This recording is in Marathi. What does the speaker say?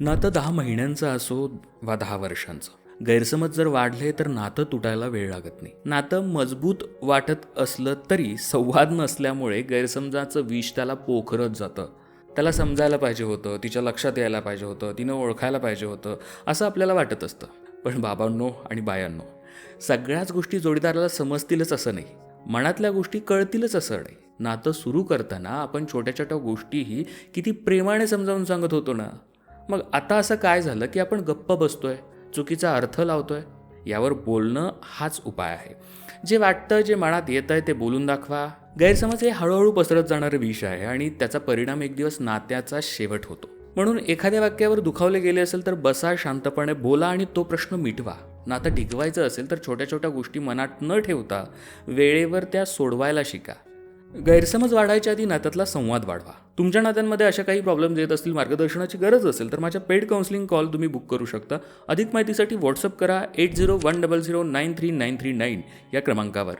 नातं दहा महिन्यांचं असो वा दहा वर्षांचं. गैरसमज जर वाढले तर नातं तुटायला वेळ लागत नाही. नातं मजबूत वाटत असलं तरी संवाद नसल्यामुळे गैरसमजाचं विष त्याला पोखरत जातं. त्याला समजायला पाहिजे होतं तिच्या लक्षात यायला पाहिजे होतं तिनं ओळखायला पाहिजे होतं असं आपल्याला वाटत असतं. पण बाबांनो आणि बायांनो सगळ्याच गोष्टी जोडीदाराला समजतीलच असं नाही. मनातल्या गोष्टी कळतीलच असं नाही. नातं सुरू करताना आपण छोट्या छोट्या गोष्टीही किती प्रेमाने समजावून सांगत होतो ना? मग आता असं काय झालं की आपण गप्प बसतोय चुकीचा अर्थ लावतोय? यावर बोलणं हाच उपाय आहे. जे वाटतं जे मनात येत आहे ते बोलून दाखवा. गैरसमज हे हळूहळू पसरत जाणारं विष आहे आणि त्याचा परिणाम एक दिवस नात्याचा शेवट होतो. म्हणून एखाद्या वाक्यावर दुखावले गेले असेल तर बसा शांतपणे बोला आणि तो प्रश्न मिटवा. नातं टिकवायचं असेल तर छोट्या छोट्या गोष्टी मनात न ठेवता वेळेवर त्या सोडवायला शिका. गैरसमज वाढायच्या आधी नात्यातला संवाद वाढवा. तुमच्या नात्यांमध्ये अशा काही प्रॉब्लेम्स येत असतील मार्गदर्शनाची गरज असेल तर माझ्या पेड काउन्सिलिंग कॉल तुम्ही बुक करू शकता. अधिक माहितीसाठी व्हॉट्सअप करा eight zero one double zero nine three nine three nine या क्रमांकावर.